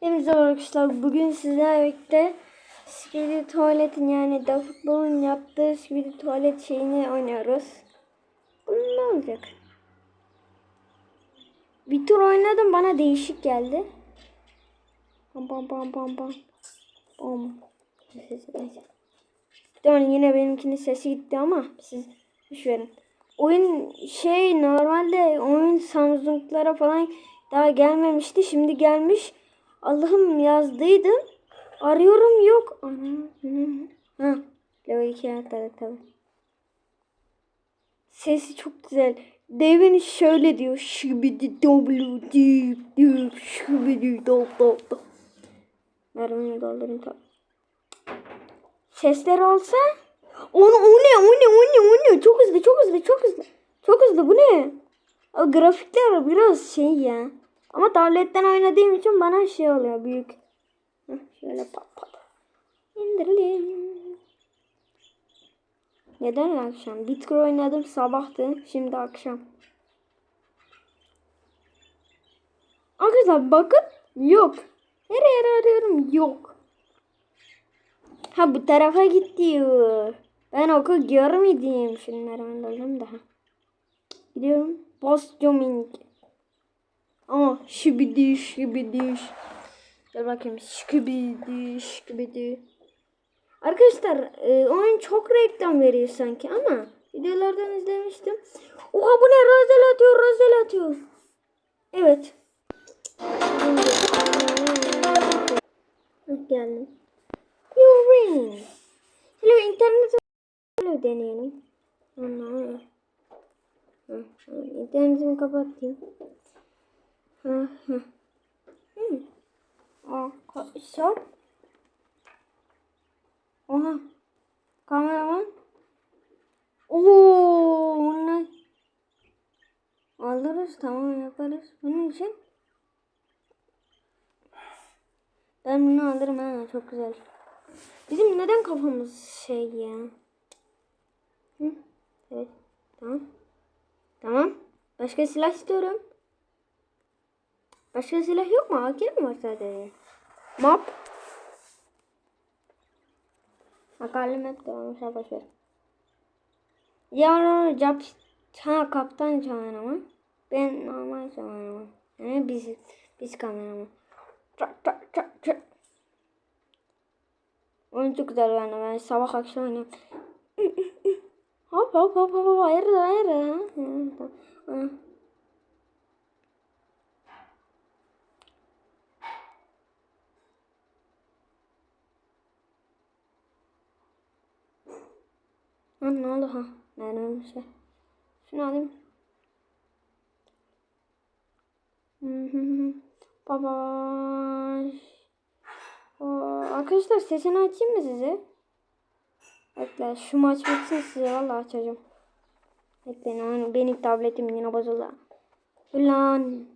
Hepinize arkadaşlar. Bugün sizlerle birlikte Skibidi Tuvalet'in yani da futbolun yaptığı Skibidi Tuvalet şeyini oynuyoruz. Bunun ne olacak? Bir tur oynadım bana değişik geldi. Pam pam pam. Pam. Sesi neyse. Dön yine benimkinin sesi gitti ama siz boş verin. Oyun şey normalde oyun Samsung'lara falan daha gelmemişti. Şimdi gelmiş. Allah'ım yazdıydım. Arıyorum yok. Ha. Level 2 atladı tabii. Sesi çok güzel. Devin şöyle diyor. Şibidi doblu dip dip şibidi dop dop dop. Mermiyi doldurayım tabii. Sesler olsa onu o ne o ne o ne o ne çok hızlı çok hızlı çok hızlı çok hızlı bu ne? O grafikler biraz şey ya. Ama tabletten oynadığım için bana şey oluyor büyük. Şöyle pat pat. İndirelim. Neden akşam? Bitcoin oynadım sabahtı. Şimdi akşam. Arkadaşlar bakın yok. Her yere arıyorum yok. Ha bu tarafa gidiyor. Ben oku görmedim. Şunları alalım daha. Gidiyorum. Postcoming. Ama şibidi şibidi. Gel bakayım. Şibidi şibidi. Arkadaşlar e, oyun çok reklam veriyor sanki ama videolardan izlemiştim. Oha bu ne? Razel atıyor, razel atıyor. Evet. Geldim. You win. Hello internet Hello deneyelim. Anladım. İnternetimi kapatayım. Şap. Oha. Kameraman. Oo, ne? Alırız tamam yaparız. Bunun için. Ben bunu alırım ha çok güzel. Bizim neden kafamız şey ya? Hı? Evet. Tamam. Tamam. Başka silah istiyorum. Başka silah yok mu? AK mi var sadece? Map. Akarlı map de olmuş. Ha boşver. Ya cap ha kaptan kameraman. Ben normal kameraman. Yani biz biz kameraman. Çak çak çak çak. Oyun çok güzel bende. Ben sabah akşam oynuyorum. hop hop hop hop hop. Hayır hayır. Ha, Ha ne oldu ha? Nereden bir şey? Şunu alayım. Baba. Arkadaşlar sesini açayım mı size? Bekle şu maç bitsin size valla açacağım. Bekleyin hani benim tabletim yine bozuldu. Ulan.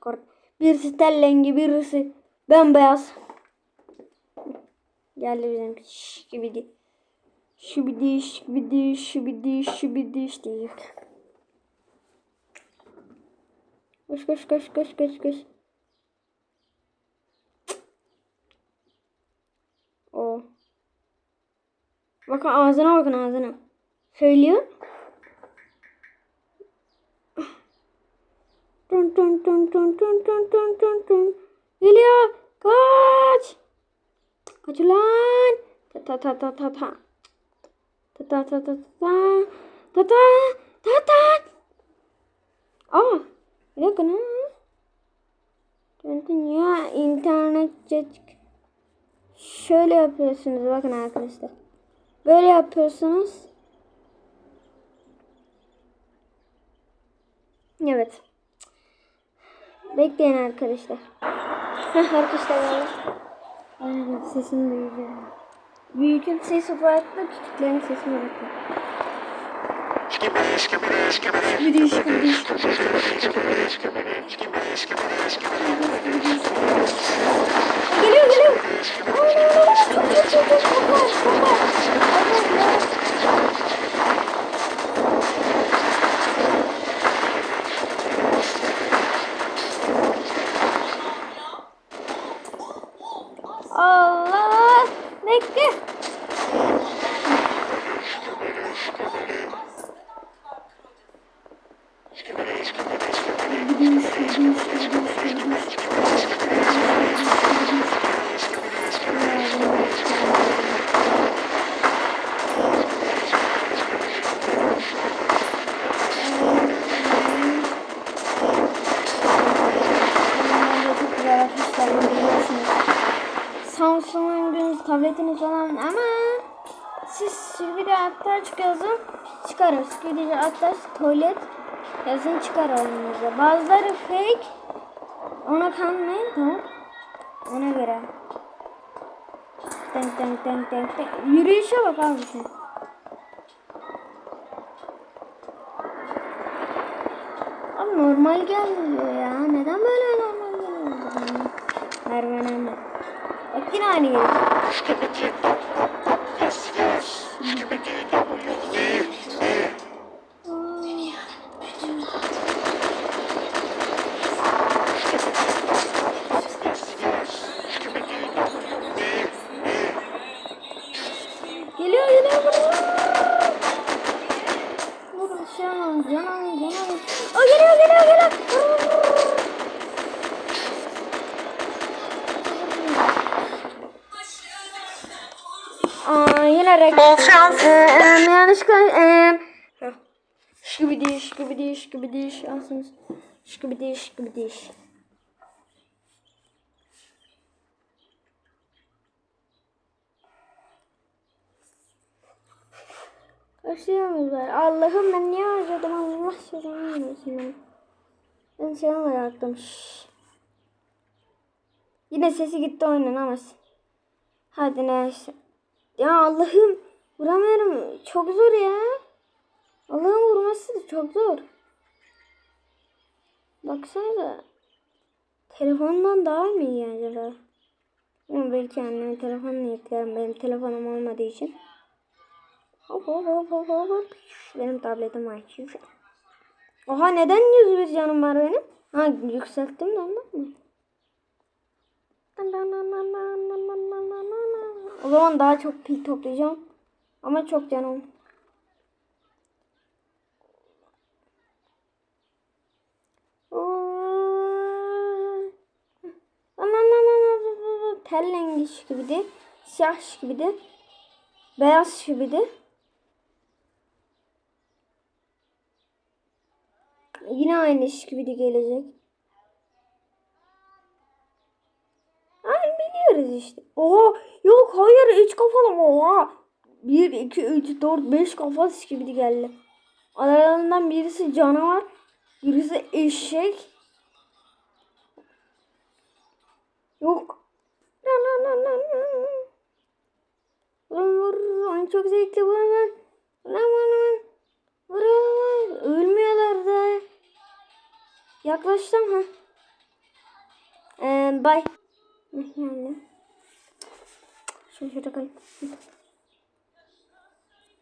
Kart. Birisi tellengi birisi bembeyaz. Geldi bizim şş gibi değil. Şibidi şibidi şibidi şibidi diye. Koş koş koş koş koş koş. O. Bakın ağzına bakın ağzına. Söylüyor. Tun tun tun tun tun tun tun tun tun. Geliyor. Kaç. Kaç ulan. Ta ta ta ta ta ta. Ta ta ta ta ta ta ta ta Aa bir dakika ne? Ya internet şöyle yapıyorsunuz bakın arkadaşlar. Böyle yapıyorsunuz. Evet. Bekleyin arkadaşlar. arkadaşlar böyle. Aynen sesini duyuyorum. Büyükün sesi farklı, küçüklerin sesini farklı. Skibidi skibidi Geliyor geliyor. Aa, çok çok çok çok çok var, çok var. Mouse'unuz, tabletiniz falan ama siz bir de Attack yazın çıkar. Bir de Attack tuvalet yazın çıkar oyununuza. Bazıları fake ona kanmayın tamam. Ona göre. Denk denk denk denk denk. Yürüyüşe bak abi sen. Abi normal gelmiyor ya. Neden böyle normal geliyor? Merve'ne Bak yine aynı geliyor. Aa yine reklam. Bol şans. Ee, e, yanlışlıkla e, şıkıbidi şıkıbidi şıkıbidi şansınız. Şıkıbidi şıkıbidi. Başlayamıyoruz var. Allah'ım ben niye harcadım Allah söylememiyorsun ben. Ben şey olacaktım. Yine sesi gitti oynanamaz. Hadi neyse. Ya Allah'ım vuramıyorum. Çok zor ya. Allah'ın vurması da çok zor. Baksanıza. Telefondan daha mı iyi acaba? Ama belki annemin telefonunu yüklerim. Benim telefonum olmadığı için. Hop hop hop hop hop. Benim tabletim var. Oha neden 101 canım var benim? Ha yükselttim de ondan mı? O zaman daha çok pil toplayacağım. Ama çok canım. Aman aman aman tel rengi gibiydi. Siyah gibiydi. Beyaz gibiydi. Yine aynı iş gelecek. Biliyoruz işte. Oha yok hayır üç kafalı mı oha. 1, 2, 3, 4, 5 kafası gibi geldi. Aralarından birisi canavar. Birisi eşek. Yok. Na çok zevkli vurun. Yaklaştım ha. Ee, bay. Yani. Şunu şurada koy.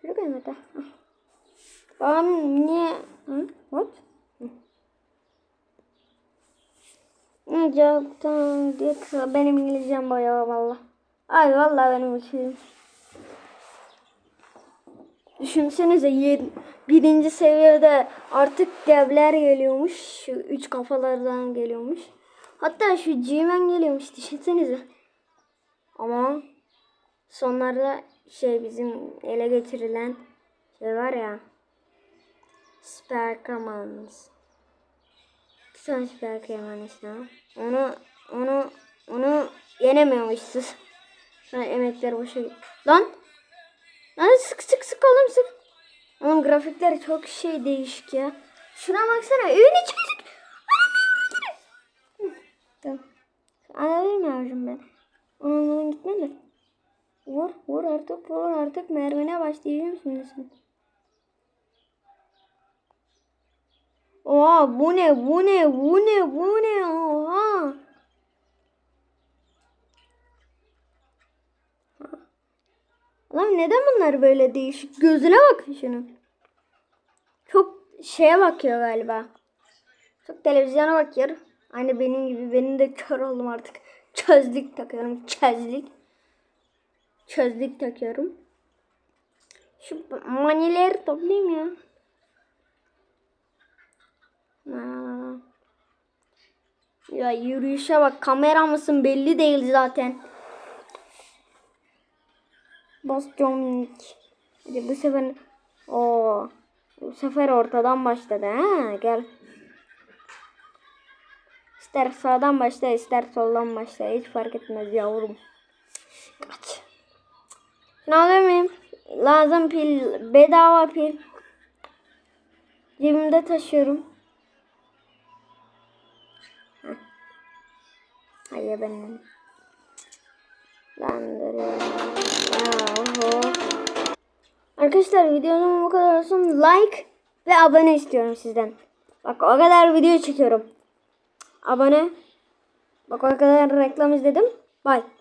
Şurada koyayım hatta. Babam niye? Hı? What? Hı. Cevap tamam diye kısa. Benim İngilizcem bayağı valla. Ay valla benim için. Düşünsenize yedi, birinci seviyede artık devler geliyormuş. Üç kafalardan geliyormuş. Hatta şu G-Man geliyormuş. Düşünsenize. Ama sonlarda şey bizim ele geçirilen şey var ya. Sperkamans. Bir tane Sperkaman işte. Onu onu onu yenemiyormuşsunuz. Sonra emekler boşa gitti. Lan! Lan sık sık sık oğlum sık. Oğlum grafikleri çok şey değişik ya. Şuna baksana. Ünlü çocuk. Tamam. Anladın mı yavrum ben? Ondan gitmedi. Vur vur artık vur artık mermine başlayacağım şimdi sen. Oha bu ne bu ne bu ne bu ne oha. Lan neden bunlar böyle değişik? Gözüne bakın şunun. Çok şeye bakıyor galiba. Çok televizyona bakıyor. Aynı benim gibi. Benim de kör oldum artık. Çözlük takıyorum. Çözlük. Çözlük takıyorum. Şu manileri toplayayım ya. Ya yürüyüşe bak. Kamera mısın belli değil zaten. Bas John Wick. Hadi bu sefer o bu sefer ortadan başladı ha gel. İster sağdan başla ister soldan başla hiç fark etmez yavrum. Kaç. Şunu alır mıyım? Lazım pil. Bedava pil. Cebimde taşıyorum. Heh. Hayır benim. Landırıyorum. Arkadaşlar videonun bu kadar olsun. Like ve abone istiyorum sizden. Bak o kadar video çekiyorum. Abone. Bak o kadar reklam izledim. Bye.